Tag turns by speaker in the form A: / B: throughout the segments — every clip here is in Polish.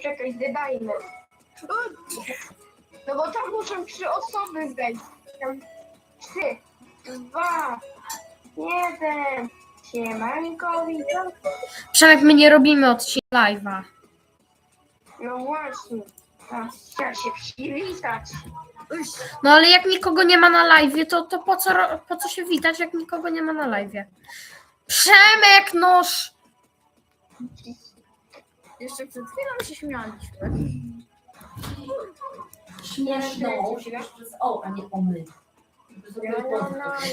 A: poczekaj, dodajmy. No bo tam muszą trzy osoby wejść. Tam trzy, dwa, jeden. Siemanko, witam.
B: Przemek, my nie robimy odcinka live'a.
A: No właśnie. A, się przywitać.
B: No ale jak nikogo nie ma na live'ie, to, to po, co, ro- po co się witać, jak nikogo nie ma na live'ie? Przemek, noż!
C: Jeszcze przed chwilą się śmialiśmy.
D: Śmieszną, śmiesz przez o, a nie o my.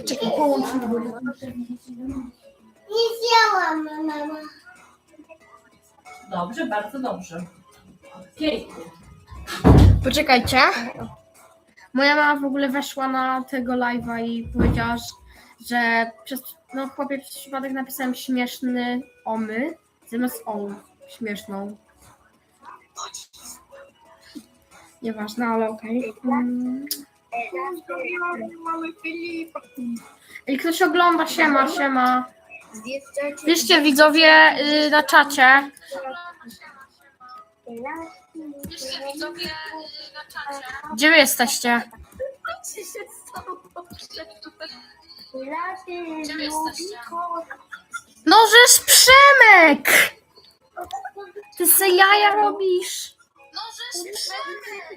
C: Czekaj, połącz mi go.
A: Nie zjałam, mama.
D: Dobrze, bardzo dobrze. Pięknie.
B: Poczekajcie. Moja mama w ogóle weszła na tego live'a i powiedziała, że przez, no chłopie przez przypadek napisałem śmieszny omy zamiast on. Śmieszną. Nieważne, ale okej. Mm. I ktoś ogląda, siema, siema. Piszcie widzowie y, na czacie. Gdzie wy jesteście?
A: Gdzie jesteście?
B: No, żeż Przemek! Ty se jaja robisz.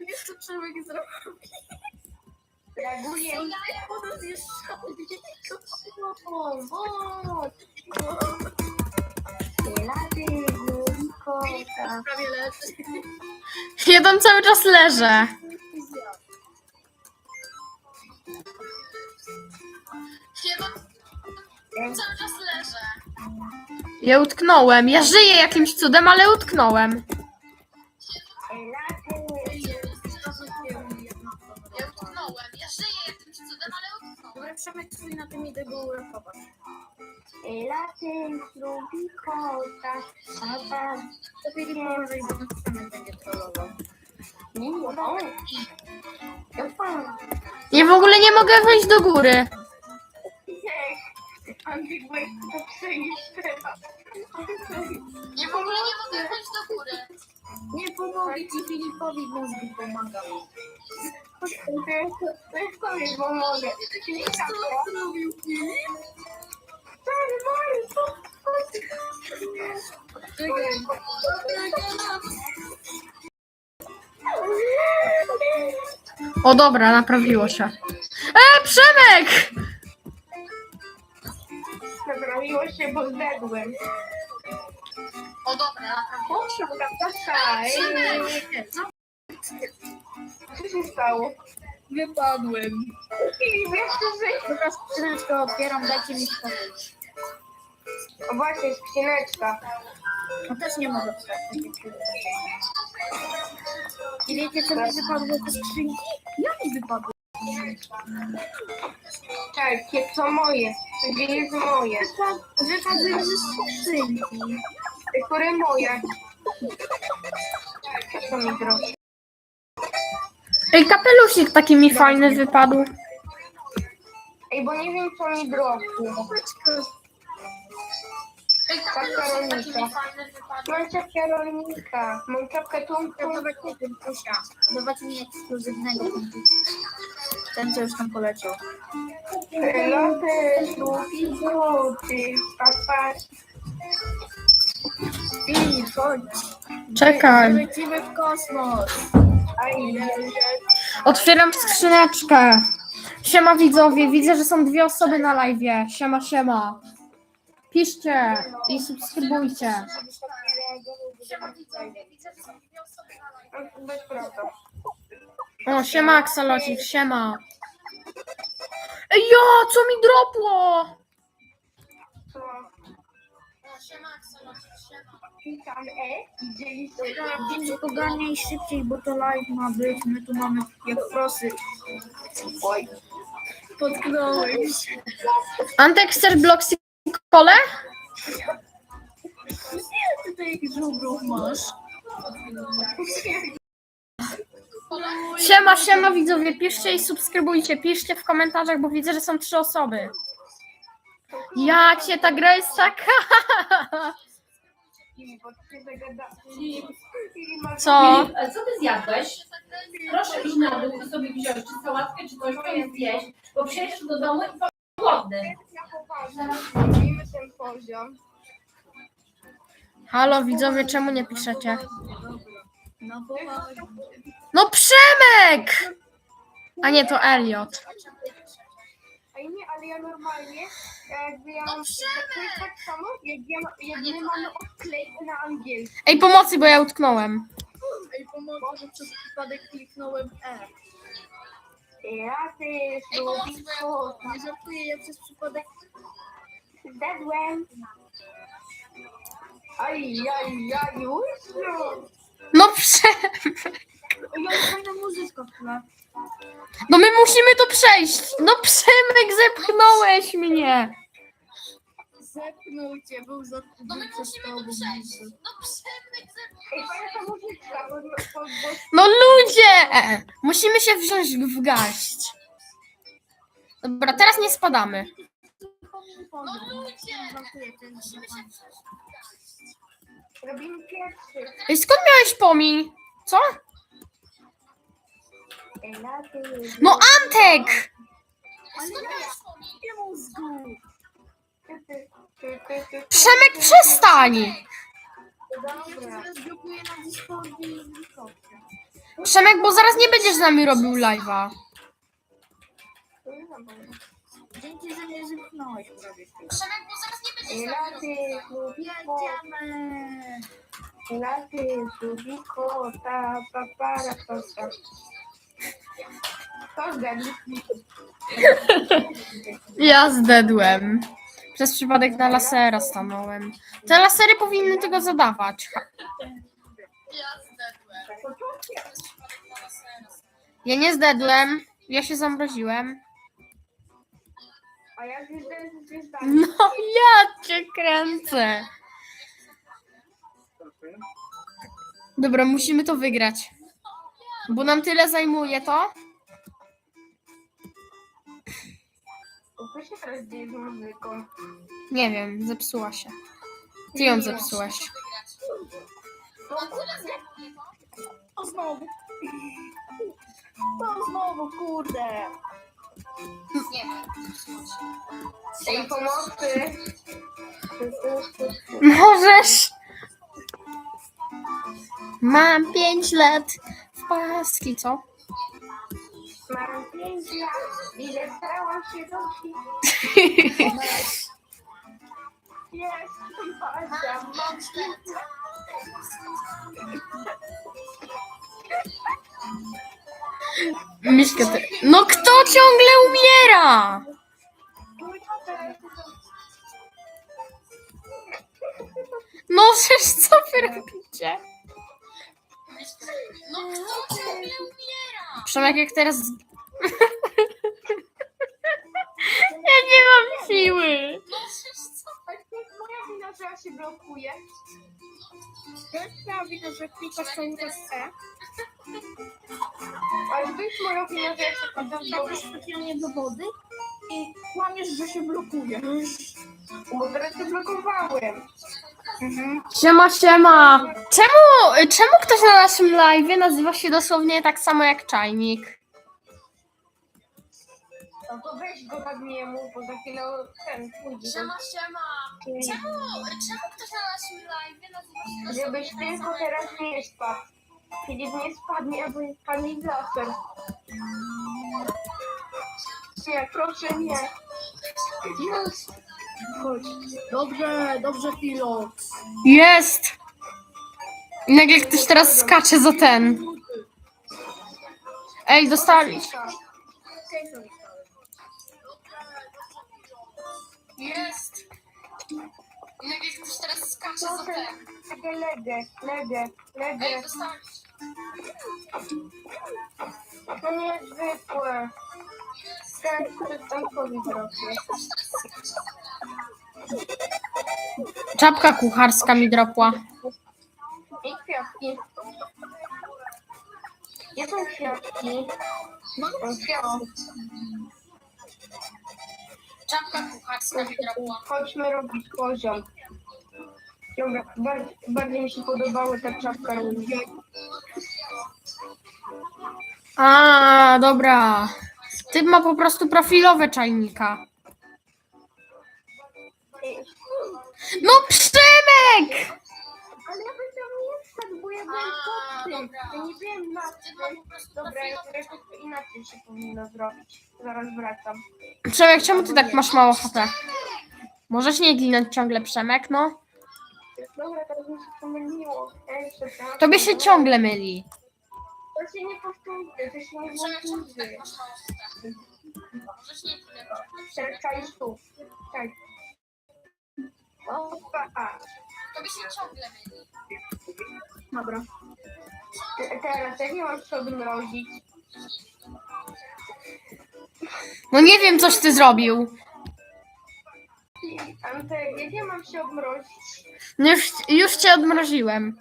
C: Wiesz co człowiek zrobił?
A: Reaguję.
C: Ono zjeżdżało. Prawie leży.
B: Ja tam cały czas leżę. Cały czas leżę. Ja utknąłem. Ja żyję jakimś cudem, ale utknąłem. Ja utknąłem. Ja żyję jakimś cudem, ale utknąłem.
C: Dobra, Przemek, stój na tym i tego uratować.
A: Laty lubi kota, papa.
C: To Filip uważaj, bo ten Przemek będzie trollował.
A: O, to pan.
B: Ja w ogóle nie mogę wejść do góry.
A: Andrzej, bo jest to przejść teraz.
B: Ja w ogóle nie mogę wejść do góry.
C: Nie pomogę ci Filipowi, mózgu pomagam.
A: To jest to jest to jest, bo mogę. Czyli tak,
C: Co zrobił Filip?
B: O dobra, naprawiło się. E, Przemek!
A: Naprawiło się, bo zdedłem.
B: O dobra, naprawiło się.
A: Tata, co się stało?
C: Wypadłem.
A: Filip, jeszcze żyje.
C: Teraz skrzyneczkę otwieram, dajcie mi spokój.
A: O właśnie, skrzyneczka.
C: No też nie mogę wstać. I wiecie co mi wypadło ze skrzynki? Ja mi wypadło.
A: Tak, to moje. To gdzie jest moje.
C: Wypadły mi ze skrzynki.
A: Które moje? Co mi drogi?
B: Ej, kapelusik taki mi fajny wypadł.
A: Ej, bo nie wiem, co mi drogi.
B: Ej,
A: kapelusik taki mi
B: fajny wypadł.
A: Mam czapkę rolnika. Mam czapkę tą, tą.
C: Mi Kusia. Dawać mi ekskluzywnego. Ten, co już tam poleciał.
A: Loty, lubi złoty. Papa.
C: Filip, chodź.
B: Czekaj.
C: Lecimy w kosmos.
A: Aj,
B: Otwieram skrzyneczkę. Siema widzowie, widzę, że są dwie osoby na live. Siema, siema. Piszcie i subskrybujcie. O, siema Axolotix, siema. Ej, ja, co mi dropło?
A: Witam, e?
C: Ogarniaj szybciej, bo to live ma być. My tu mamy jak prosy.
A: Oj.
C: Potknąłem się.
B: Antek, chcesz bloksy kole?
C: Ty tutaj żubrów masz.
B: Siema, siema widzowie, piszcie i subskrybujcie. Piszcie w komentarzach, bo widzę, że są trzy osoby. Jak się ta gra jest taka? Co?
D: Co ty zjadłeś? Proszę iść na dół sobie wziąć czy sałatkę, czy coś, to jest zjeść, bo przyjedziesz do domu i
A: popatrzę, robimy ten poziom.
B: Halo widzowie, czemu nie piszecie?
C: No.
B: No Przemek! A nie, to Elliot.
A: A nie, ale ja normalnie, jakby ja mam, to jest tak samo, jak, ja, ma- jak my mamy odklejkę na angielski.
B: Ej, pomocy, bo ja utknąłem.
C: Ej, pomogę, że przez przypadek kliknąłem E.
A: Lubię to.
C: Nie żartuję, ja przez przypadek...
A: Zdadłem. Aj, aj, aj, już?
B: No Przemek! No my musimy to przejść! No Przemek, zepchnąłeś mnie!
C: Zepnął cię, był za... No my musimy to przejść.
A: Ej, fajna ta muzyczka, bo, bo, bo
B: No ludzie! Musimy się wziąć w garść. Dobra, teraz nie spadamy.
C: No ludzie! Żartuję, to jest
A: robimy pierwszy.
B: Ej, skąd miałeś pomiń? Co?
A: Ej, na ty.
B: No Antek!
C: Ale ja nie mózgu! W Discordzie.
B: Przemek, bo zaraz nie będziesz z nami robił live'a.
C: Dzięki, że mnie zepchnąłeś prawie.
A: Ej, na ty, lubiko,
C: Jedziemy!
A: na ty, lubiko, ta, pa, para, pa, pa. To zgadli.
B: Ja zdedłem. Przez przypadek na lasera stanąłem. Te lasery powinny tego zadawać. Ja nie zdedłem. Ja się zamroziłem.
A: A ja.
B: No ja cię kręcę. Dobra, musimy to wygrać. Bo nam tyle zajmuje to.
A: Co się teraz dzieje z muzyką?
B: Nie wiem, zepsuła się. Ty ją zepsułeś.
C: O znowu! To znowu, kurde!
A: Ej, pomocy.
B: Możesz. Mam pięć lat w paski, co?
A: Mam pięć lat, ile starałam się. Jest, lat.
B: Miśka, ty... No kto ciągle umiera? No przecież co wy robicie? No kto ciągle umiera? Przemek jak teraz... ja nie mam siły.
A: Ale to jest moja wina, że ja się blokuję.
C: To jest twoja wina, że klikasz czas E.
A: Ale to jest moja wina, że ja się potem
C: Wstawiasz specjalnie do wody i kłamiesz, że się blokuje.
A: Bo teraz się blokowałem.
B: Siema, siema. Czemu, czemu ktoś na naszym live nazywa się dosłownie tak samo jak czajnik?
A: No to weź go tak nie mów, bo za chwilę ten pójdzie.
B: siema.
A: Czyli
B: czemu ktoś na naszym live nazywa się
A: Żebyś tylko teraz nie spadł. Filip nie spadnie, albo nie spadnie w laser. Nie, proszę nie. Jest.
C: Chodź. Dobrze, dobrze, pilot.
B: Jest! I nagle ktoś teraz skacze za ten. Ej, dostali. Jest! I nagle ktoś teraz skacze
A: Proszę, takie legę, legę, legę. To nie jest zwykłe. Ten, który tam COVID robi.
B: Czapka kucharska mi dropła.
A: I kwiatki. Gdzie są kwiatki? Mam kwiatki.
B: Czapka kucharska mi dropła.
A: Chodźmy robić poziom. Dobra, bardziej, bardziej mi się podobała ta czapka różowa.
B: A, dobra. Typ ma po prostu profilowe czajnika. No Przemek!
A: Ale ja bym tam nie wszedł, bo ja byłem pod tym. Ja nie wiem na tym. Dobra, ja teraz to inaczej się powinno zrobić. Zaraz wracam.
B: Przemek, czemu ty tak masz mało HP? Możesz nie ginąć ciągle, Przemek, no?
A: Dobra, teraz mi się pomyliło. Jeszcze raz.
B: Tobie się ciągle myli.
A: To się nie powtórzy, to się nie powtórzy. Teraz czaj tu. Czaj. Opa.
B: Tobie się ciągle myli.
A: Dobra. Te- Teraz jak nie mam się odmrozić?
B: No nie wiem, coś ty zrobił.
A: Antek, jak ja mam się odmrozić?
B: No już, już cię odmroziłem.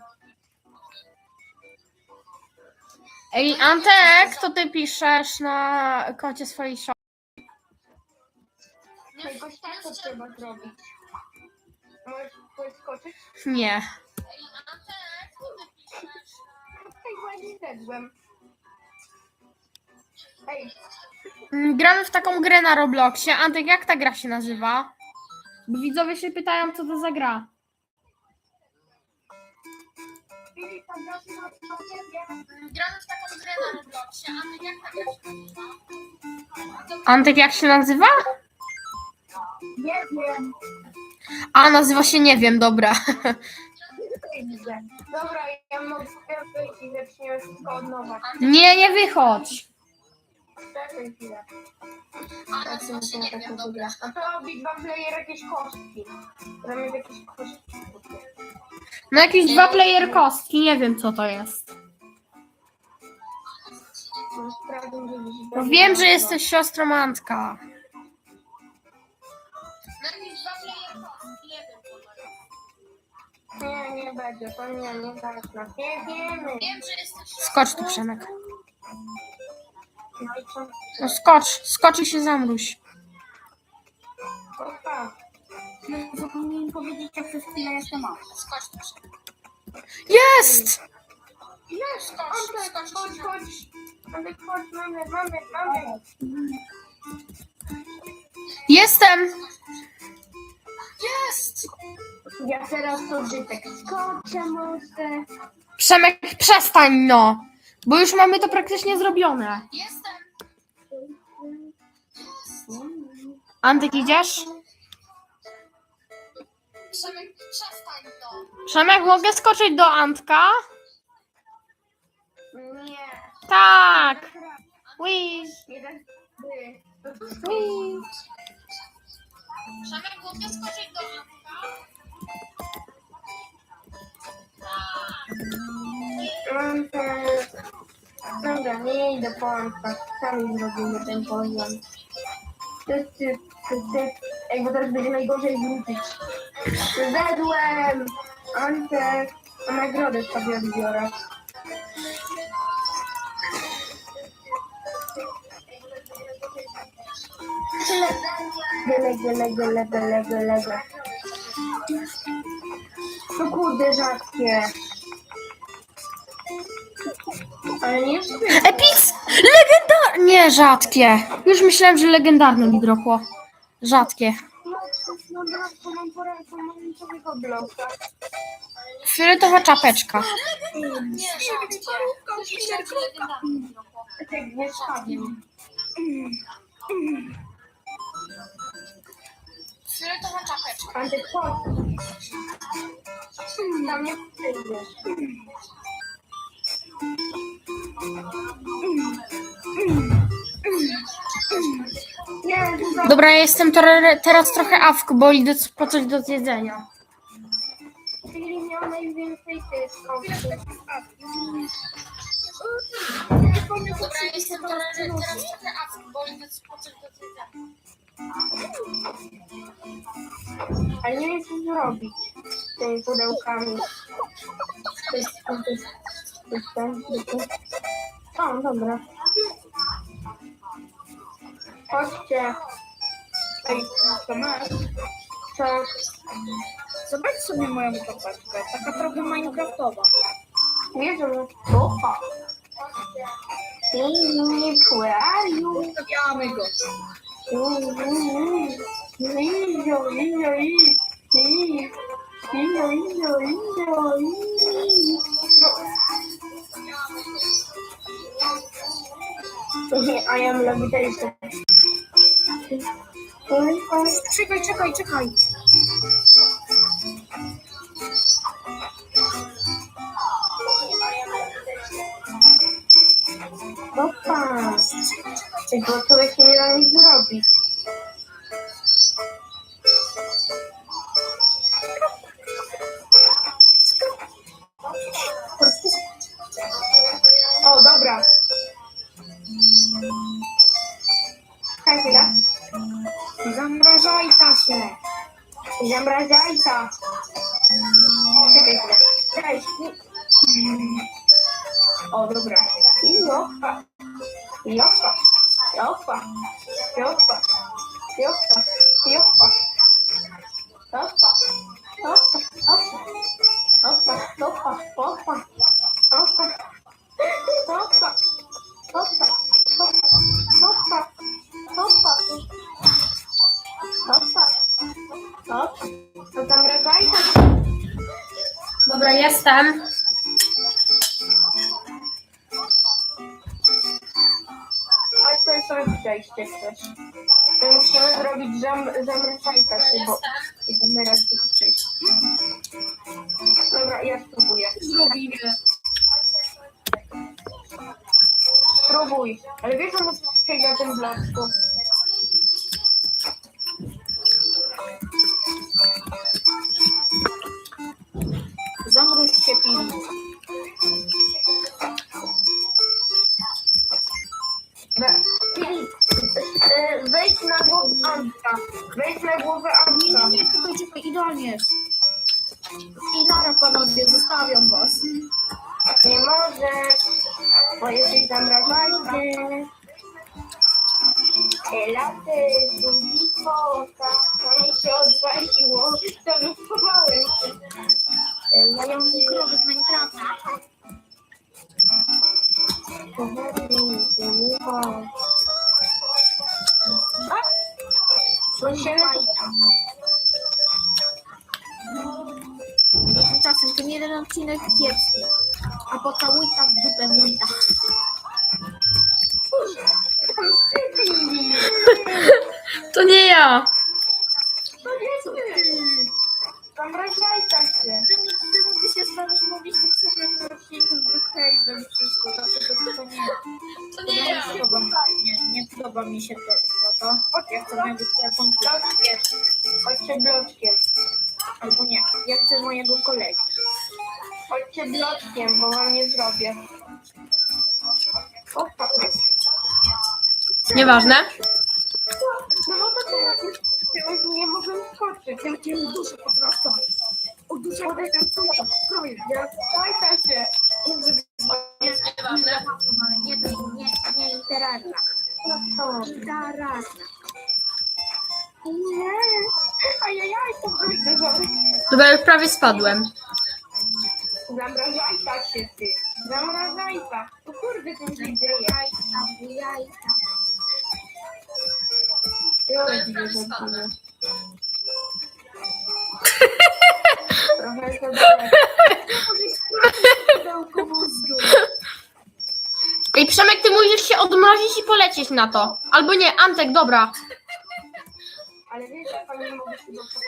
B: Ej, Antek, to ty piszesz na koncie swojej shop.
A: Jakoś tak to trzeba zrobić. Możesz?
B: Nie.
A: Ej, właśnie zedłem. Ej,
B: Mm, Gramy w taką grę na Robloxie. Antek, jak ta gra się nazywa? Bo widzowie się pytają, co to za gra.
A: Filip, ciebie.
B: Gramy w taką grę na Robloxie. Antek, jak ta gra się nazywa? Antek, jak się nazywa?
A: Nie wiem.
B: A, nazywa się nie wiem, dobra.
A: Dobra, ja mogę wyjść i zaczniemy wszystko od nowa.
B: Nie, nie wychodź.
A: Czekaj chwilę.
B: A, nazywa się nie wiem, dobra.
A: A to player jakieś kostki. Zamiast jakieś kostki.
B: No jakieś dwa player kostki, nie wiem co to jest.
A: Może sprawdzę, że gdzieś
B: No wiem, że jesteś siostrą Antka.
A: Nie, nie będzie, to nie, nie nas. Nie wiemy.
B: Skocz tu, Przemek.
A: No i co?
B: No skocz, skocz i się zamruś.
A: Opa.
C: Zapomniałem powiedzieć, jak przez chwilę jestem mam.
B: Jest!
A: Jest! Chodź, mamy, mamy, mamy.
B: Jestem!
A: Ja teraz to tak skoczę może.
B: Przemek, przestań no! Bo już mamy to praktycznie zrobione. Antek, idziesz? Przemek, mogę skoczyć do Antka?
A: Nie.
B: Tak! Wii.
A: Jeden, ty.
B: Przemek, mogę skoczyć do Antka?
A: Antek. Dobra, nie idę po. Sami zrobimy ten poziom. Ty, ty, ty, ty. Ej, bo teraz będzie najgorzej wrócić. Zedłem! Antek. A nagrodę sobie odbiorę. Gele, gele, gele, gele, gele, gele. No kurde, rzadkie. Ale nie jest
B: Epic! Legendarne! Nie, rzadkie. Już myślałem, że legendarne mi dropło. Rzadkie.
A: No, no, no, mam porę pomarańczowego bloka.
B: Fioletowa czapeczka.
A: Tak, nie spadłem.
B: Fioletowa czapeczka.
A: Chodź. Tam nie przyjdziesz. Dobra.
B: Ja jestem tor- teraz trochę awk, bo idę po coś do zjedzenia.
A: Czyli miał najwięcej tych kosztów.
B: Dobra, ja jestem teraz trochę awk, bo idę po coś do zjedzenia.
A: Ale nie wiem, co zrobić z tymi pudełkami. To jest, to jest, to jest, to to jest. O, dobra. Chodźcie. Ej, co masz? Co?
C: Zobacz sobie moją koparkę, taka trochę minecraftowa.
A: Wiesz, że opa. Pięknie, where are you?
C: Zostawiamy go.
A: I am levitating.
C: Czekaj.
A: Opa! Tylko człowiek nie da nic zrobić. Sobie przejście chcesz. To musimy zrobić zam, zamrażajka się, bo i damy raz tylko przejść. Dobra, ja spróbuję.
C: Zrobimy.
A: Spróbuj. Ale wiesz, że musisz przejść na tym bloczku.
C: Zamróż się. Jest. I nara panowie, zostawiam was.
A: Nie może, bo jesteś zamrażajny. Laty, zubiko, to mi się odwaliło, to wychowałem się.
C: Ja mam krowy z Minecrafta.
A: Musimy
C: odcinek kiepski. A pocałuj tak w dupę wójta.
B: To nie ja.
A: To nie ty. Zamrażajka się.
C: Czemu ty się starasz mówić tak sobie w odcinku z Brookhaven wszystko, dlatego że to nie.
B: To
C: Nie podoba mi, nie, nie podoba mi się to, to, to. Ja chcę mojego telefonu,
A: Bloczkiem. Bloczkiem.
C: albo nie. Ja chcę mojego kolegi.
A: Chodźcie bloczkiem, bo wam nie zrobię. Opa.
B: Nieważne.
A: No bo to teraz nie mogę skoczyć.
C: Ja cię uduszę po prostu. Uduszę po prostu. Projekt.
A: Ja zajka się.
C: Wiem, że nie, nie, ale nie, nie, nie interakcja.
A: No to.
C: Interakcja.
A: Nie. Ajajaj, to wyjdę
B: Dobra, już prawie spadłem.
A: Zamrażajka się ty. Zamrażajka. To kurde, co się dzieje.
C: Jajka, jajka.
A: Że. Trochę to.
C: Pudełko mózgu.
B: Ej, Przemek, ty musisz się odmrozić i polecieć na to. Albo nie, Antek, dobra.
A: Ale wiesz, że pan nie mogę się dostać.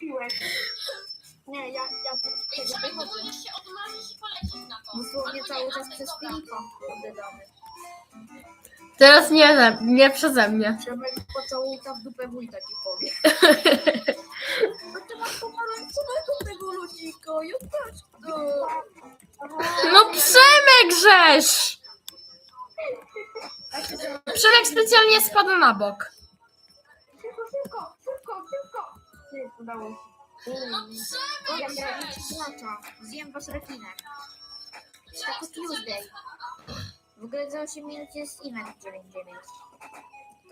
A: Piłek.
C: Nie, ja, ja tego wychodzę.
B: się odmrozić i polecieć na to.
C: Dosłownie cały czas przez Filipa oddamy.
B: Teraz nie, nie przeze mnie.
C: Przemek pocałułka w dupę wójta ci powie. A ty masz pomarańczowego tego ludzika, ja też.
B: No Przemek żeś! Przemek specjalnie spadł na bok.
A: Szybko, szybko, szybko, szybko. Nie, udało się.
C: Ja miałem gracza. Zjem wasz rekinek. Tako Tuesday. W ogóle za 8 minut jest event 99.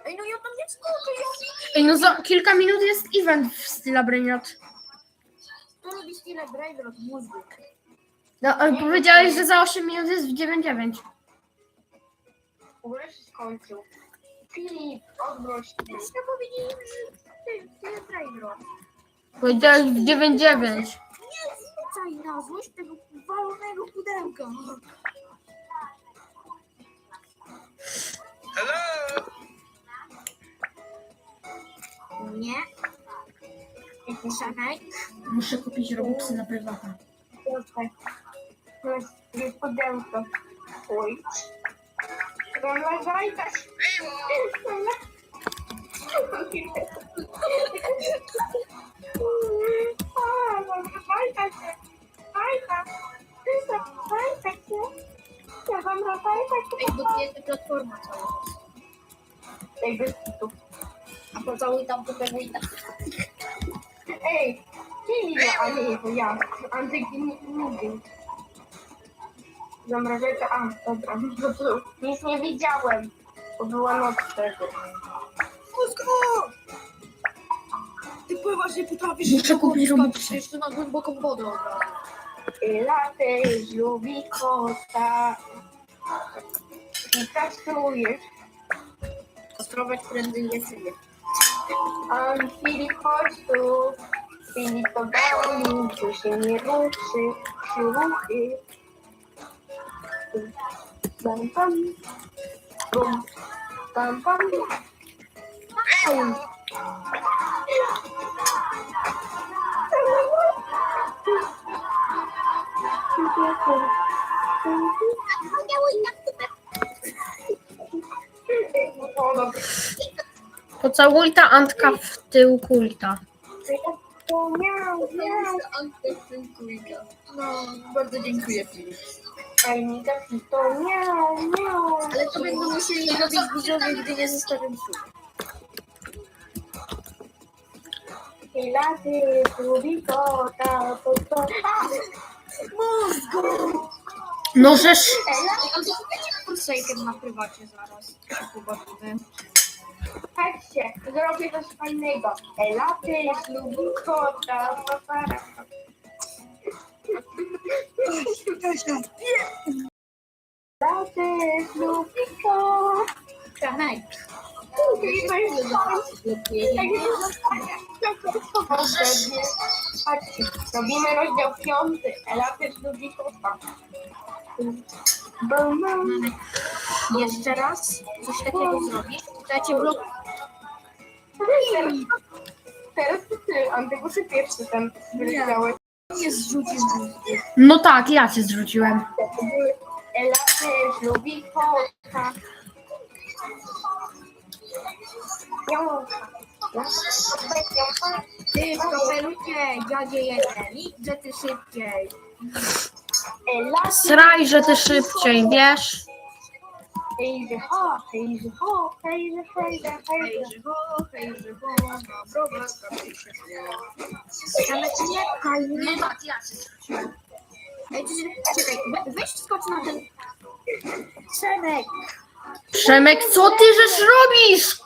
C: Ej, no ja tam nie skoczę, ja
B: Ej, no za kilka minut jest event w Stila Brainiot.
C: Kto lubi stile Braver od mózgu?
B: No, ale powiedziałeś, że za 8 minut jest w 9-9.
A: W ogóle się skończył. Filip, odwróć się.
C: Ja powiedziałem, że ty, stile Braver.
B: Powiedziałeś w 9-9.
C: Nie zwracaj na złość tego walonego pudełka. Nie. Przemek.
B: Muszę kupić robuxy na prywatę.
A: Tutaj. To jest jest pudełko. Oj. Rozważaj tak.
C: Ej, bo tu jest platforma cała.
A: Ej, bez kitu.
C: A pocałuj tam do tego i tak.
A: Ej, Filip, a nie, to ja. Antek nie nigdy. Zamrażajka, a, dobra, to nic nie widziałem, bo była noc wtedy.
C: Mózgu! Ty pływasz, nie potrafisz.
B: Muszę kupić robuxy.
C: Jeszcze na głęboką wodę od razu.
A: Latyś lubi kota. I kasujesz.
C: Ostrować prędzej je sobie.
A: A Filip, chodź tu. Filip to dał tu się nie ruszy, się ruchy. Bam, bam. Bum. Bam, bam. Dobra.
B: Pocałuj ta Antka w tył kulta.
C: No, bardzo dziękuję. Ale to będą musieli robić widzowie, gdy nie zostawiam słów.
A: I laty lubi kota, to.
B: No
C: to będzie Forsaken na prywacie zaraz.
A: Patrzcie, zrobię coś fajnego. Ela też lubi kota, papara. Ela też lubi kota.
C: Przemek.
A: I to jest nie zostanie. Poprzednie. Patrzcie, robimy rozdział piąty. Ela też lubi kota. Bum, bum.
C: Jeszcze raz coś takiego zrobisz. Dajcie blok.
A: Teraz, to ty, Antyguszy pierwszy ten wyleciałeś.
C: Nie zrzucisz mózgu.
B: No tak, ja cię zrzuciłem.
A: Ela też lubi kota. Jąka.
C: Ty w kapelucie, dziadzie jeden. Idź, że ty szybciej.
B: Sraj, że ty szybciej, wiesz?
A: hejże ho, hejże ho, hejże, hejże, hejże.
C: Hej, ho, hej, ho, na Ale nie pchaj. Nie, zrzuciłem. Ej, ty- czekaj, we- weź skocz na ten... Przemek.
B: Przemek, co ty żeś robisz?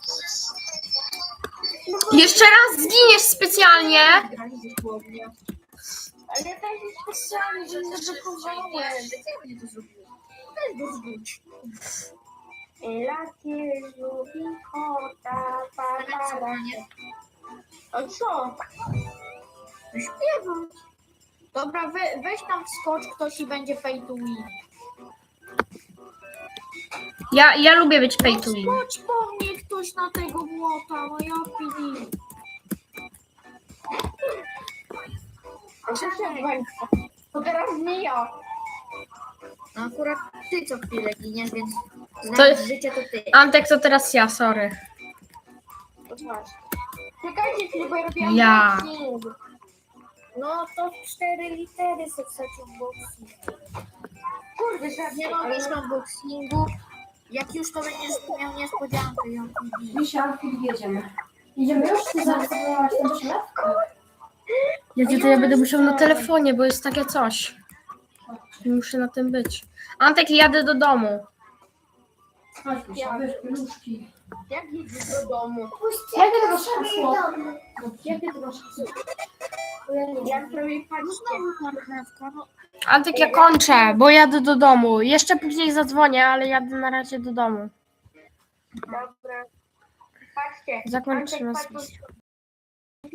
B: Jeszcze raz zginiesz specjalnie.
A: Ale ja tak jest specjalnie, że nie. Ela też lubi kota,
C: nie?
A: A co?
C: Śpiewam. Dobra, we, weź tam wskocz ktoś i będzie pay to win.
B: Ja, ja lubię być pay to win.
C: Skocz po mnie ktoś na tego młota, no ja pili.
A: To teraz nie ja.
C: No akurat ty co chwilę giniesz, więc
B: To-
C: znając życie to ty.
B: Antek to teraz ja, sorry.
A: To. Czekajcie, chwilę, bo ja robiłam
B: Ja.
A: unboxing.
C: No to cztery litery se wstać unboxing.
A: Kurde, żarcie,
C: Nie robisz unboxingu. Jak już to będziesz miał niespodziankę, ja pili.
B: Misia, jedziemy. Jedziemy już? Zaraz zabrałeś ten przelewkę? Ja, to ja będę musiał na telefonie, bo jest takie coś. Muszę na tym być. Antek, jadę do domu.
A: Jak jedziesz do domu?
B: Jakie to hasło? Jakie to hasło?
A: Ja.
C: No,
B: Antek, ja kończę, bo jadę do domu. Jeszcze później zadzwonię, ale jadę na razie do domu.
A: Dobra. Patrzcie.
B: Zakończymy
A: Antek,